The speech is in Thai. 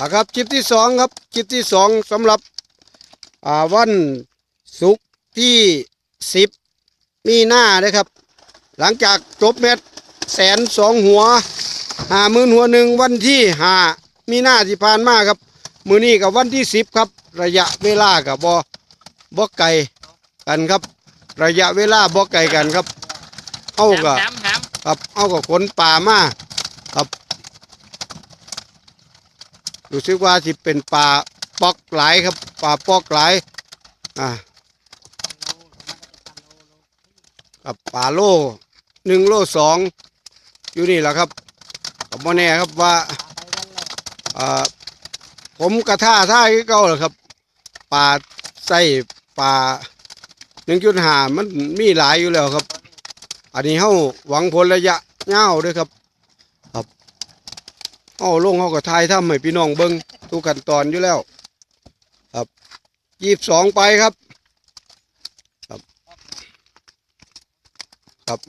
อ่าครับคลิปที่สองครับคลิปที่สองสำหรับอ่าวันศุกร์ที่สิบมีหน้านะครับ หลังจากจบเม็ดแสนสองหัวหาหมื่นหัวหนึ่งวันที่หามีหน้าที่ผ่านมาครับ มือนี้กับวันที่สิบครับ ระยะเวลากับบบ่ไกลกันครับ ระยะเวลาบ่ไกลกันครับ เอากับแถมแถมครับเอากับขนป่ามาครับ รู้สึกว่าสิเป็นป่าปอกไหลครับป่าปอกไหลอ่ากับป่าโลหนึ่งโลสองอยู่นี่แหละครับกับโมแน่ครับว่าอ่าผมกระท่าท่าที่เก่าแหละครับป่าไส้ป่าหนึ่งจุดห้ามันมีหลายอยู่แล้วครับ อันนี้เฮาหวังผลระยะยาวด้วยครับ เอาลงเขาก็ทายทำให้พี่น้องเบิ้งทุกขั้นตอนอยู่แล้ว ครับยี่สิบสองไปครับ